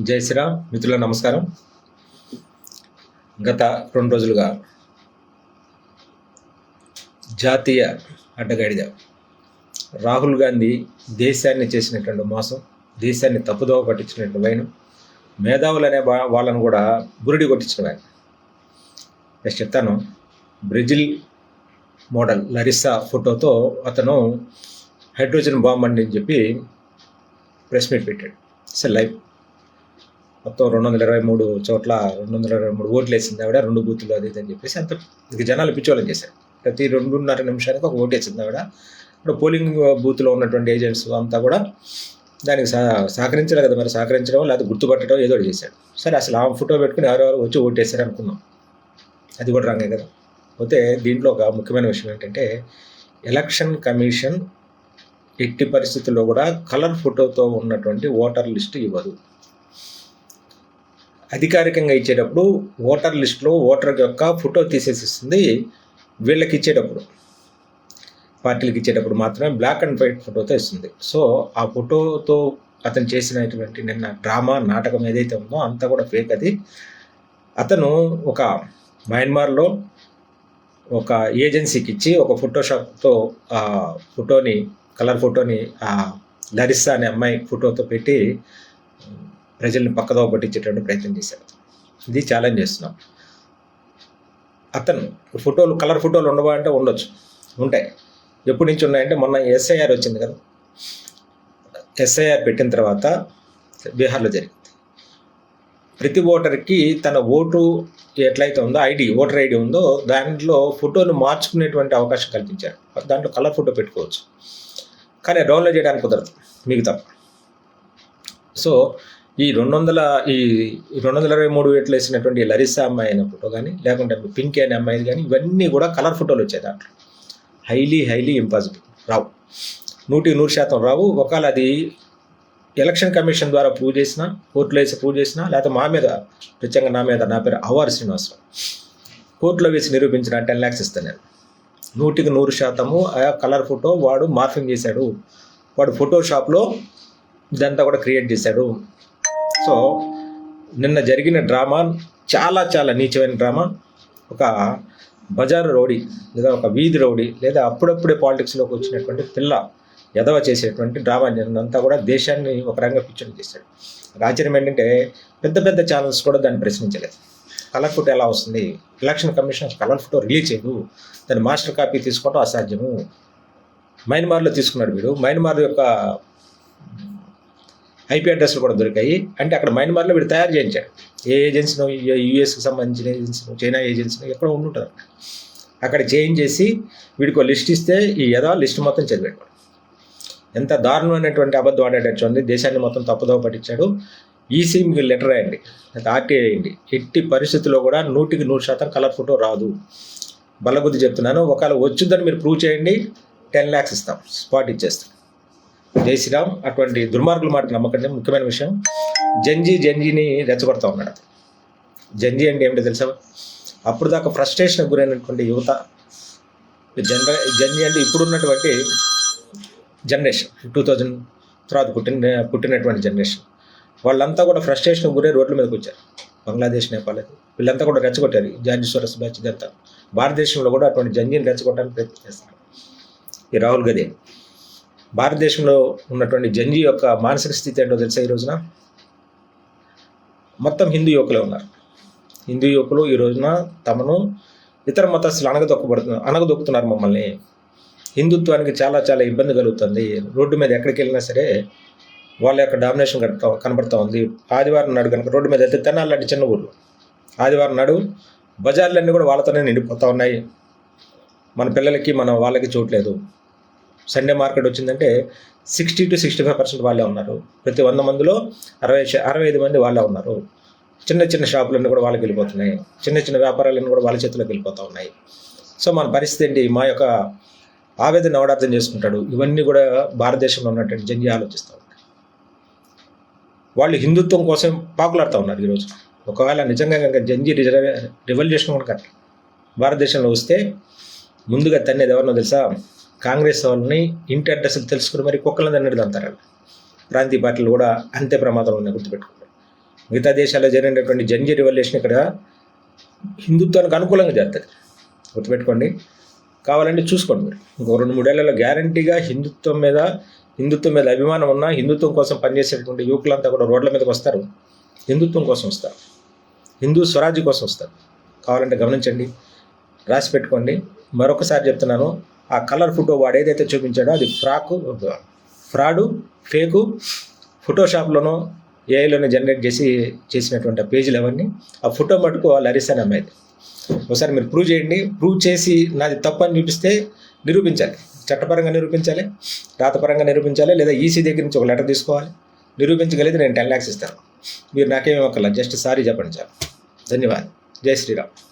జై శ్రీరామ్. మిత్రుల నమస్కారం. గత రెండు రోజులుగా జాతీయ అడ్డగాడిద రాహుల్ గాంధీ దేశాన్ని చేసినటువంటి మోసం దేశాన్ని తప్పుదోవ పట్టించినటువంటి వైనం మేధావులు అనే వాళ్ళను కూడా బురిడి కొట్టించిన ఆయన నేను చెప్తాను బ్రెజిల్ మోడల్ లరిస్సా ఫోటోతో అతను హైడ్రోజన్ బాంబ్ అని చెప్పి ప్రెస్ మీట్ పెట్టాడు. ఇట్స్ లైవ్ మొత్తం రెండు వందల ఇరవై మూడు చోట్ల రెండు వందల ఇరవై మూడు ఓట్లు వేసింది ఆవిడ రెండు బూతులు అది ఇది అని చెప్పేసి అంత ఇక జనాలు పిచ్చోళ్ళని చేశారు. ప్రతి రెండున్నర నిమిషానికి ఒక ఓటు వేసింది ఆవిడ. ఇప్పుడు పోలింగ్ బూత్లో ఉన్నటువంటి ఏజెంట్స్ అంతా కూడా దానికి సహ సహకరించారు కదా మరి సహకరించడం లేకపోతే గుర్తుపట్టడం ఏదో చేశాడు సరే అసలు ఆ ఫోటో పెట్టుకుని ఎవరెవరు వచ్చి ఓటు వేశారు అనుకున్నాం అది కూడా రాంగే కదా. పోతే దీంట్లో ఒక ముఖ్యమైన విషయం ఏంటంటే ఎలక్షన్ కమిషన్ ఎట్టి పరిస్థితుల్లో కూడా కలర్ ఫోటోతో ఉన్నటువంటి ఓటర్ లిస్టు ఇవ్వదు. అధికారికంగా ఇచ్చేటప్పుడు ఓటర్ లిస్టులో ఓటర్ యొక్క ఫోటో తీసేసి ఇస్తుంది వీళ్ళకి ఇచ్చేటప్పుడు. పార్టీలకు ఇచ్చేటప్పుడు మాత్రమే బ్లాక్ అండ్ వైట్ ఫోటోతో ఇస్తుంది. సో ఆ ఫోటోతో అతను చేసినటువంటి నిన్న డ్రామా నాటకం ఏదైతే ఉందో అంతా కూడా ఫేక్ అది. అతను ఒక మయన్మార్లో ఒక ఏజెన్సీకి ఇచ్చి ఒక ఫోటోషాప్తో ఆ ఫోటోని కలర్ ఫోటోని ఆ లరిస్సా అనే అమ్మాయి ఫోటోతో పెట్టి ప్రజల్ని పక్కదో పట్టించేటువంటి ప్రయత్నం చేశారు ఇది ఛాలెంజ్ చేస్తున్నాం. అతను ఫోటోలు కలర్ ఫోటోలు ఉండవా అంటే ఉండొచ్చు. ఉంటాయి. ఎప్పటి నుంచి ఉన్నాయంటే మొన్న ఎస్ఐఆర్ వచ్చింది కదా. ఎస్ఐఆర్ పెట్టిన తర్వాత బీహార్లో జరిగింది. ప్రతి ఓటర్కి తన ఓటు ఎట్లయితే ఉందో ఐడి ఓటర్ ఐడి ఉందో దాంట్లో ఫోటోను మార్చుకునేటువంటి అవకాశం కల్పించారు. దాంట్లో కలర్ ఫోటో పెట్టుకోవచ్చు. కానీ డౌన్లోడ్ చేయడానికి కుదరదు. మిగతా. సో ఈ రెండు వందల ఈ రెండు వందల ఇరవై మూడు వేట్లు వేసినటువంటి లరిసా అమ్మాయి అయిన ఫోటో కానీ లేకుంటే పింకీ అనే అమ్మాయిది కానీ ఇవన్నీ కూడా కలర్ ఫోటోలు వచ్చాయి దాంట్లో. Highly highly impossible. రావు. నూటికి నూరు శాతం రావు. ఒకవేళ అది ఎలక్షన్ కమిషన్ ద్వారా ప్రూవ్ చేసినా కోర్టులో వేసి ప్రూవ్ చేసినా లేకపోతే మా మీద ప్రత్యేకంగా నా మీద నా పేరు అవార్ శ్రీనివాసరావు. కోర్టులో వేసి నిరూపించిన టెన్ ల్యాక్స్ ఇస్తాను నేను నూటికి నూరు శాతము ఆ కలర్ ఫోటో వాడు మార్ఫింగ్ చేశాడు. వాడు ఫోటోషాప్లో ఇదంతా కూడా క్రియేట్ చేశాడు. సో నిన్న జరిగిన డ్రామా చాలా చాలా నీచమైన డ్రామా. ఒక బజారు రౌడీ లేదా ఒక వీధి రౌడీ లేదా అప్పుడప్పుడే పాలిటిక్స్లోకి వచ్చినటువంటి పిల్ల ఎదవ చేసేటువంటి డ్రామా జరిగినంతా కూడా దేశాన్ని ఒక రంగ పిచ్చని చేశాడు. ఆశ్చర్యం ఏంటంటే పెద్ద పెద్ద ఛానల్స్ కూడా దాన్ని ప్రశ్నించలేదు. కలర్ ఫోటో ఎలా వస్తుంది? Election commission colour photo release చేయదు. దాని మాస్టర్ కాపీ తీసుకోవడం అసాధ్యము. మైన్మార్లో తీసుకున్నాడు వీడు. మైన్మార్ యొక్క ఐపీ అడ్రస్లు కూడా దొరికాయి. అంటే అక్కడ మయన్మార్లో వీడు తయారు చేయించాడు ఏ ఏజెన్సీనో యూఎస్కి సంబంధించిన ఏజెన్సీనో చైనా ఏజెన్సీనో ఎక్కడో ఉండుంటారు. అక్కడ చేంజ్ చేసి వీడికి లిస్ట్ ఇస్తే ఈ యథా లిస్ట్ మొత్తం చదివాడు ఎంత దారుణమైనటువంటి అబద్ధం ఆడేటట్టు ఉంది దేశాన్ని మొత్తం తప్పుదోవ పట్టించాడు. ఈసీ మీకు లెటర్ అయ్యండి లేదా ఆర్టీఐ అయ్యండి ఎట్టి పరిస్థితుల్లో కూడా నూటికి నూరు శాతం కలర్ ఫోటో రాదు. బలబుద్ధి చెప్తున్నాను ఒకవేళ వచ్చిందని మీరు ప్రూవ్ చేయండి టెన్ ల్యాక్స్ ఇస్తాం స్పాట్ ఇచ్చేస్తాం. జై శ్రీరామ్. అటువంటి దుర్మార్గుల మాట నమ్మకండి. ముఖ్యమైన విషయం జంజీ జంజీని రెచ్చగొడతా ఉన్నాడు. జంజీ అంటే ఏమిటో తెలుసా? అప్పుడు దాకా ఫ్రస్ట్రేషన్ గురైనటువంటి యువత జనర జంజీ అంటే ఇప్పుడున్నటువంటి జనరేషన్ టూ థౌజండ్ తర్వాత పుట్టిన పుట్టినటువంటి జనరేషన్ వాళ్ళంతా కూడా ఫ్రస్ట్రేషన్ గురై రోడ్ల మీదకి వచ్చారు. బంగ్లాదేశ్ నేపాల్ వీళ్ళంతా కూడా రెచ్చగొట్టారు. ఈ జార్జి సోరస్ బ్యాచ్ ఇదంతా. భారతదేశంలో కూడా అటువంటి జంజీని రెచ్చగొట్టడానికి ప్రయత్నం చేస్తారు ఈ రాహుల్ గదే భారతదేశంలో ఉన్నటువంటి జంజీ యొక్క మానసిక స్థితి ఏంటో తెలుసా ఈ రోజున? మొత్తం హిందూ యువకులే ఉన్నారు. హిందూ యువకులు ఈ రోజున తమను ఇతర మతస్థులు అనగదొక్కబడుతున్నారు అనగదొక్కుతున్నారు మమ్మల్ని. హిందుత్వానికి చాలా చాలా ఇబ్బంది కలుగుతుంది. రోడ్డు మీద ఎక్కడికి వెళ్ళినా సరే వాళ్ళ యొక్క డామినేషన్ కడతా కనబడతా ఉంది. ఆదివారం నాడు కనుక రోడ్డు మీద అయితే తెనాలి లాంటి చిన్న ఊర్లు. ఆదివారం నాడు బజార్లన్నీ కూడా వాళ్ళతోనే నిండిపోతూ ఉన్నాయి. మన పిల్లలకి మన వాళ్ళకి చూడలేదు సండే మార్కెట్ వచ్చిందంటే sixty to sixty five percent వాళ్ళే ఉన్నారు. ప్రతి వంద మందిలో అరవై అరవై ఐదు మంది వాళ్ళే ఉన్నారు. చిన్న చిన్న షాపులన్నీ కూడా వాళ్ళకి వెళ్ళిపోతున్నాయి. చిన్న చిన్న వ్యాపారాలన్నీ కూడా వాళ్ళ చేతిలోకి వెళ్ళిపోతూ ఉన్నాయి. సో మన పరిస్థితి ఏంటి? మా యొక్క ఆవేదన నవడార్థం చేసుకుంటాడు. ఇవన్నీ కూడా భారతదేశంలో ఉన్నటువంటి జంజి ఆలోచిస్తూ ఉన్నారు వాళ్ళు హిందుత్వం కోసం పాకులాడుతూ ఉన్నారు ఈరోజు ఒకవేళ నిజంగా కనుక జంజి రివల్యూషన్ కనుక భారతదేశంలో వస్తే ముందుగా తన్నేది ఎవరినో తెలుసా? కాంగ్రెస్ వాళ్ళని ఇంటి అడ్రస్లు తెలుసుకుని మరి కుక్కలను తన్నది అంటారు ప్రాంతీయ పార్టీలు కూడా అంతే ప్రమాదంలో ఉన్నాయి గుర్తుపెట్టుకోండి మిగతా దేశాల్లో జరిగినటువంటి జంజీ రివల్యూషన్ ఇక్కడ హిందుత్వానికి అనుకూలంగా జరుగుతుంది. గుర్తుపెట్టుకోండి. కావాలంటే చూసుకోండి మీరు. ఇంకో రెండు మూడేళ్ళలో గ్యారంటీగా హిందుత్వం మీద హిందుత్వం మీద అభిమానం ఉన్నా హిందుత్వం కోసం పనిచేసేటువంటి యువకులంతా కూడా రోడ్ల మీదకి వస్తారు. హిందుత్వం కోసం వస్తారు. హిందూ స్వరాజ్యం కోసం వస్తారు. కావాలంటే గమనించండి. రాసి పెట్టుకోండి. మరొకసారి చెప్తున్నాను. ఆ కలర్ ఫోటో వాడు ఏదైతే చూపించాడో అది ఫ్రాకు ఫ్రాడు ఫేకు ఫోటోషాప్లోనో ఏఐలోనే జనరేట్ చేసి చేసినటువంటి ఆ పేజీలు అవన్నీ. ఆ ఫోటో మటుకు వాళ్ళు అరిస్తాను అమ్మాయిది. ఒకసారి మీరు ప్రూవ్ చేయండి. ప్రూవ్ చేసి నాది తప్పు అని చూపిస్తే నిరూపించాలి. చట్టపరంగా నిరూపించాలి రాతపరంగా నిరూపించాలి లేదా ఈసీ దగ్గర నుంచి ఒక లెటర్ తీసుకోవాలి. నిరూపించగలిగితే నేను టెన్ ల్యాక్స్ ఇస్తాను. మీరు నాకేమీ ఒకలా జస్ట్ సారీ చెప్పండి చాలు. ధన్యవాదాలు. జై శ్రీరామ్.